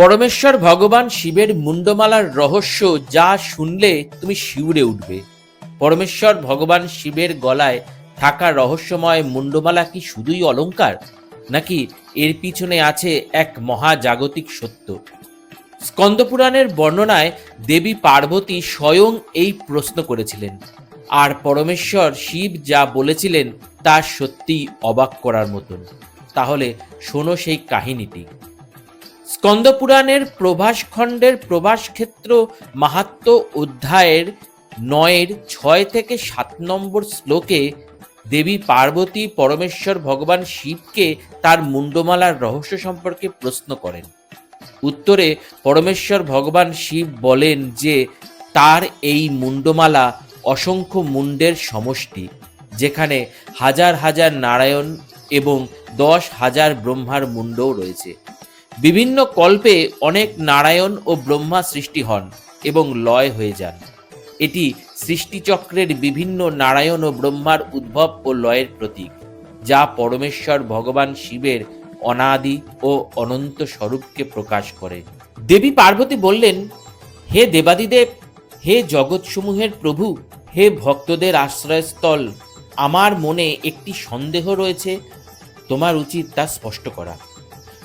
পরমেশ্বর ভগবান শিবের মুন্ডমালার রহস্য যা শুনলে তুমি শিউরে উঠবে। পরমেশ্বর ভগবান শিবের গলায় থাকা রহস্যময় মুন্ডমালা কি শুধুই অলংকার, নাকি এর পিছনে আছে এক মহাজাগতিক সত্য? স্কন্দপুরাণের বর্ণনায় দেবী পার্বতী স্বয়ং এই প্রশ্ন করেছিলেন, আর পরমেশ্বর শিব যা বলেছিলেন তা সত্যি অবাক করার মতন। তাহলে শোনো সেই কাহিনীটি। স্কন্দপুরাণের প্রভাস খণ্ডের প্রভাস ক্ষেত্র মাহাত্ম অধ্যায়ের নয়ের ছয় থেকে সাত নম্বর শ্লোকে দেবী পার্বতী পরমেশ্বর ভগবান শিবকে তার মুন্ডমালার রহস্য সম্পর্কে প্রশ্ন করেন। উত্তরে পরমেশ্বর ভগবান শিব বলেন যে, তার এই মুন্ডমালা অসংখ্য মুন্ডের সমষ্টি, যেখানে হাজার হাজার নারায়ণ এবং দশ হাজার ব্রহ্মার মুন্ডও রয়েছে। বিভিন্ন কল্পে অনেক নারায়ণ ও ব্রহ্মা সৃষ্টি হন এবং লয় হয়ে যান। এটি সৃষ্টিচক্রের বিভিন্ন নারায়ণ ও ব্রহ্মার উদ্ভব ও লয়ের প্রতীক, যা পরমেশ্বর ভগবান শিবের অনাদি ও অনন্ত স্বরূপকে প্রকাশ করে। দেবী পার্বতী বললেন, হে দেবাদিদেব, হে জগৎসমূহের প্রভু, হে ভক্তদের আশ্রয়স্থল, আমার মনে একটি সন্দেহ রয়েছে, তোমার উচিত তা স্পষ্ট করা।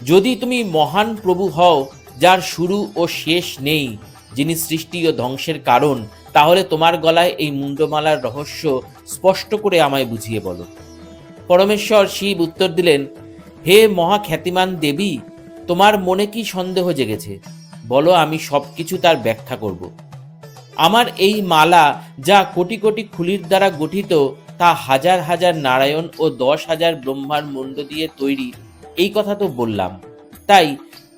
যদি তুমি মহান প্রভু হও, যার শুরু ও শেষ নেই, যিনি সৃষ্টি ও ধ্বংসের কারণ, তাহলে তোমার গলায় এই মুন্ডমালার রহস্য স্পষ্ট করে আমায় বুঝিয়ে বলো। পরমেশ্বর শিব উত্তর দিলেন, হে মহাখ্যাতিমান দেবী, তোমার মনে কি সন্দেহ জেগেছে? বলো, আমি সব কিছু তার ব্যাখ্যা করব। আমার এই মালা যা কোটি কোটি খুলির দ্বারা গঠিত, তা হাজার হাজার নারায়ণ ও দশ হাজার ব্রহ্মার মুন্ড দিয়ে তৈরি এই কথা তো বললাম। তাই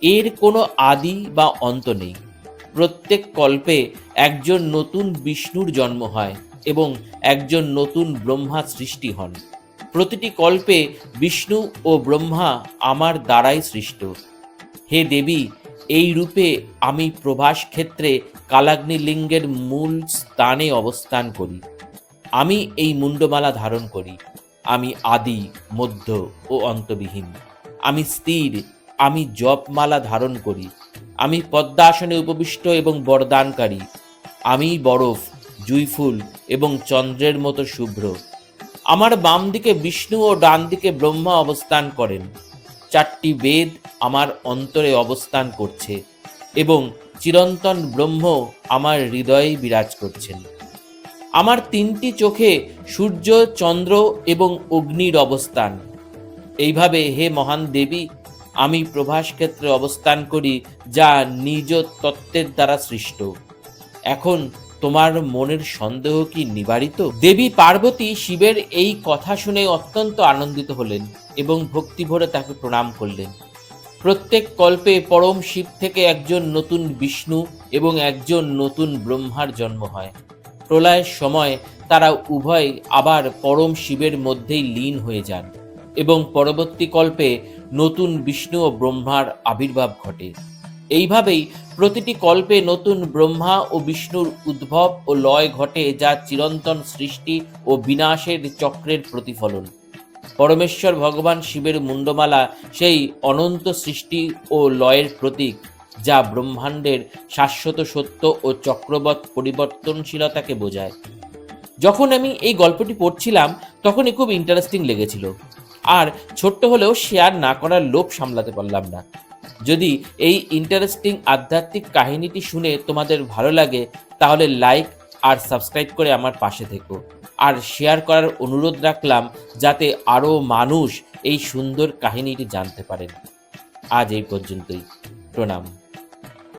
এর কোনো আদি বা অন্ত নেই। প্রত্যেক কল্পে একজন নতুন বিষ্ণুর জন্ম হয় এবং একজন নতুন ব্রহ্মা সৃষ্টি হন। প্রতিটি কল্পে বিষ্ণু ও ব্রহ্মা আমার দ্বারাই সৃষ্ট। হে দেবী, এই রূপে আমি প্রভাস ক্ষেত্রে কালাগ্নি লিঙ্গের মূল স্থানে অবস্থান করি। আমি এই মুন্ডমালা ধারণ করি। আমি আদি, মধ্য ও অন্তবিহীন। আমি স্থির, আমি জপমালা ধারণ করি, আমি পদ্মাসনে উপবিষ্ট এবং বরদানকারী আমি বরফ, জুইফুল এবং চন্দ্রের মতো শুভ্র। আমার বাম দিকে বিষ্ণু ও ডান দিকে ব্রহ্মা অবস্থান করেন। চারটি বেদ আমার অন্তরে অবস্থান করছে এবং চিরন্তন ব্রহ্ম আমার হৃদয়ে বিরাজ করছেন। আমার তিনটি চোখে সূর্য, চন্দ্র এবং অগ্নির অবস্থান। এইভাবে হে মহান দেবী, আমি প্রভাস ক্ষেত্রে অবস্থান করি যা নিজ তত্ত্বের দ্বারা সৃষ্ট। এখন তোমার মনের সন্দেহ কি নিবারিত? দেবী পার্বতী শিবের এই কথা শুনে অত্যন্ত আনন্দিত হলেন এবং ভক্তি ভরে তাকে প্রণাম করলেন। প্রত্যেক কল্পে পরম শিব থেকে একজন নতুন বিষ্ণু এবং একজন নতুন ব্রহ্মার জন্ম হয়। প্রলয়ের সময় তারা উভয় আবার পরম শিবের মধ্যেই লীন হয়ে যান। এবং পরবর্তী কল্পে নতুন বিষ্ণু ও ব্রহ্মার আবির্ভাব ঘটে। এইভাবেই প্রতিটি কল্পে নতুন ব্রহ্মা ও বিষ্ণুর উদ্ভব ও লয় ঘটে যা চিরন্তন সৃষ্টি ও বিনাশের চক্রের প্রতিফলন। পরমেশ্বর ভগবান শিবের মুন্ডমালা সেই অনন্ত সৃষ্টি ও লয়ের প্রতীক, যা ব্রহ্মাণ্ডের শাশ্বত সত্য ও চক্রবৎ পরিবর্তনশীলতাকে বোঝায়। যখন আমি এই গল্পটি পড়ছিলাম, তখনই খুব ইন্টারেস্টিং লেগেছিল। আর ছোট্ট হলেও শেয়ার না করার লোভ সামলাতে পারলাম না। যদি এই ইন্টারেস্টিং আধ্যাত্মিক কাহিনীটি শুনে তোমাদের ভালো লাগে, তাহলে লাইক আর সাবস্ক্রাইব করে আমার পাশে থেকো। আর শেয়ার করার অনুরোধ রাখলাম যাতে আরও মানুষ এই সুন্দর কাহিনীটি জানতে পারেন। আজ এই পর্যন্তই। প্রণাম।